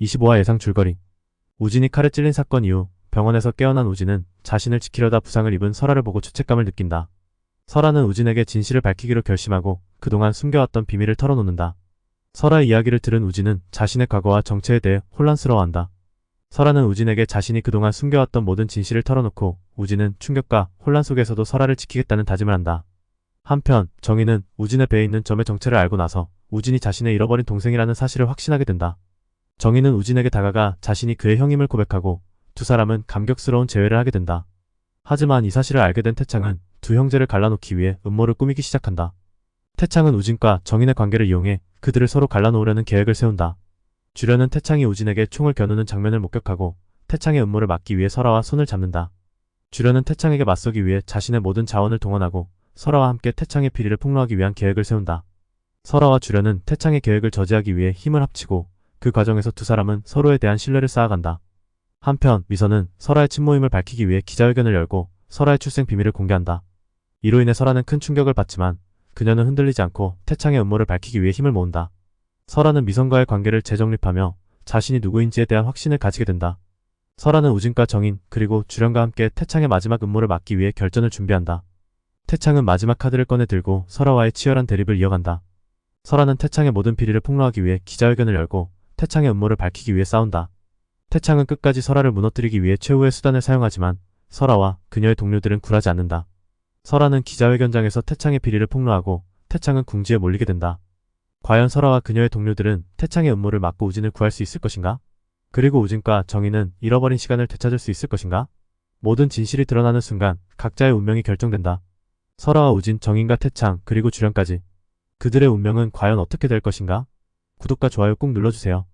25화 예상 줄거리. 우진이 칼에 찔린 사건 이후 병원에서 깨어난 우진은 자신을 지키려다 부상을 입은 설아를 보고 죄책감을 느낀다. 설아는 우진에게 진실을 밝히기로 결심하고 그동안 숨겨왔던 비밀을 털어놓는다. 설아의 이야기를 들은 우진은 자신의 과거와 정체에 대해 혼란스러워한다. 설아는 우진에게 자신이 그동안 숨겨왔던 모든 진실을 털어놓고 우진은 충격과 혼란 속에서도 설아를 지키겠다는 다짐을 한다. 한편 정희는 우진의 배에 있는 점의 정체를 알고 나서 우진이 자신의 잃어버린 동생이라는 사실을 확신하게 된다. 정희는 우진에게 다가가 자신이 그의 형임을 고백하고 두 사람은 감격스러운 재회를 하게 된다. 하지만 이 사실을 알게 된 태창은 두 형제를 갈라놓기 위해 음모를 꾸미기 시작한다. 태창은 우진과 정인의 관계를 이용해 그들을 서로 갈라놓으려는 계획을 세운다. 주련은 태창이 우진에게 총을 겨누는 장면을 목격하고 태창의 음모를 막기 위해 설아와 손을 잡는다. 주련은 태창에게 맞서기 위해 자신의 모든 자원을 동원하고 설아와 함께 태창의 비리를 폭로하기 위한 계획을 세운다. 설아와 주련은 태창의 계획을 저지하기 위해 힘을 합치고 그 과정에서 두 사람은 서로에 대한 신뢰를 쌓아간다. 한편 미선은 설아의 친모임을 밝히기 위해 기자회견을 열고 설아의 출생 비밀을 공개한다. 이로 인해 설아는 큰 충격을 받지만 그녀는 흔들리지 않고 태창의 음모를 밝히기 위해 힘을 모은다. 설아는 미선과의 관계를 재정립하며 자신이 누구인지에 대한 확신을 가지게 된다. 설아는 우진과 정인 그리고 주련과 함께 태창의 마지막 음모를 막기 위해 결전을 준비한다. 태창은 마지막 카드를 꺼내 들고 설아와의 치열한 대립을 이어간다. 설아는 태창의 모든 비리를 폭로하기 위해 기자회견을 열고 태창의 음모를 밝히기 위해 싸운다. 태창은 끝까지 설아를 무너뜨리기 위해 최후의 수단을 사용하지만 설아와 그녀의 동료들은 굴하지 않는다. 설아는 기자회견장에서 태창의 비리를 폭로하고 태창은 궁지에 몰리게 된다. 과연 설아와 그녀의 동료들은 태창의 음모를 막고 우진을 구할 수 있을 것인가? 그리고 우진과 정희는 잃어버린 시간을 되찾을 수 있을 것인가? 모든 진실이 드러나는 순간 각자의 운명이 결정된다. 설아와 우진, 정인과 태창, 그리고 주련까지. 그들의 운명은 과연 어떻게 될 것인가? 구독과 좋아요 꼭 눌러주세요.